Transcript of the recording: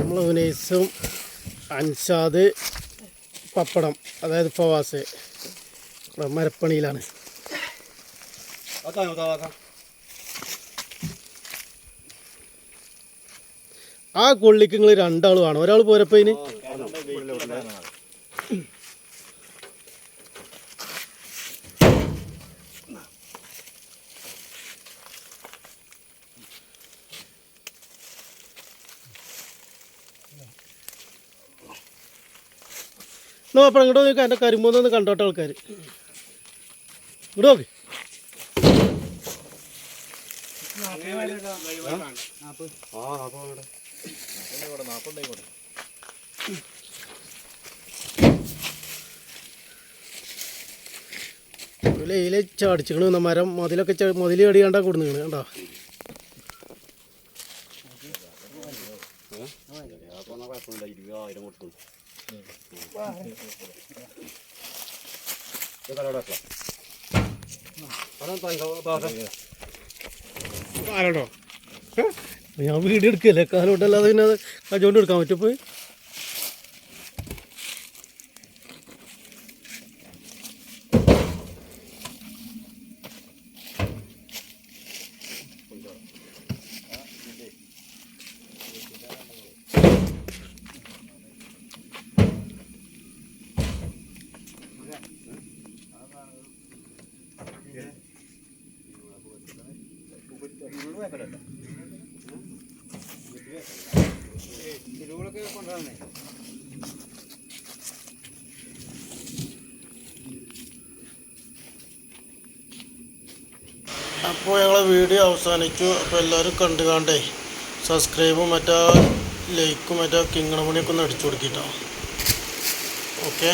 നമ്മൾ ഉനൈസും അൻഷാദ് പപ്പടം അതായത് ഫവാസ് മരപ്പണിയിലാണ്. ആ കൊള്ളിക്ക് നിങ്ങൾ രണ്ടാളും വേണം. ഒരാൾ പോരപ്പോ ഇതിന് എന്നാ അപ്പം ഇങ്ങോട്ട് നോക്കി എന്റെ കരിമ്പോന്നൊന്ന് കണ്ടോട്ടെ ആൾക്കാർ ഇങ്ങോട്ട് നോക്ക്. ലയില ചാടിച്ചിക്കണ് മരം. മതിലൊക്കെ മതിൽ ചടി കണ്ടാ കൊടുന്നിക്കണ് കണ്ടോ? കാലോട്ടോ ഞാൻ വീഡിയോ എടുക്കല്ലേ കാലോട്ടല്ലാതെ പിന്നെ അത് എടുക്കാൻ പറ്റും പോയി അപ്പോൾ ഞങ്ങളെ വീഡിയോ അവസാനിച്ചു. അപ്പോൾ എല്ലാവരും കണ്ടു കാണ്ടേ സബ്സ്ക്രൈബും മറ്റാ ലൈക്കും മറ്റാ കിങ്ങണമണിയൊക്കെ ഒന്ന് അടിച്ചു കൊടുക്കിട്ടോ ഓക്കെ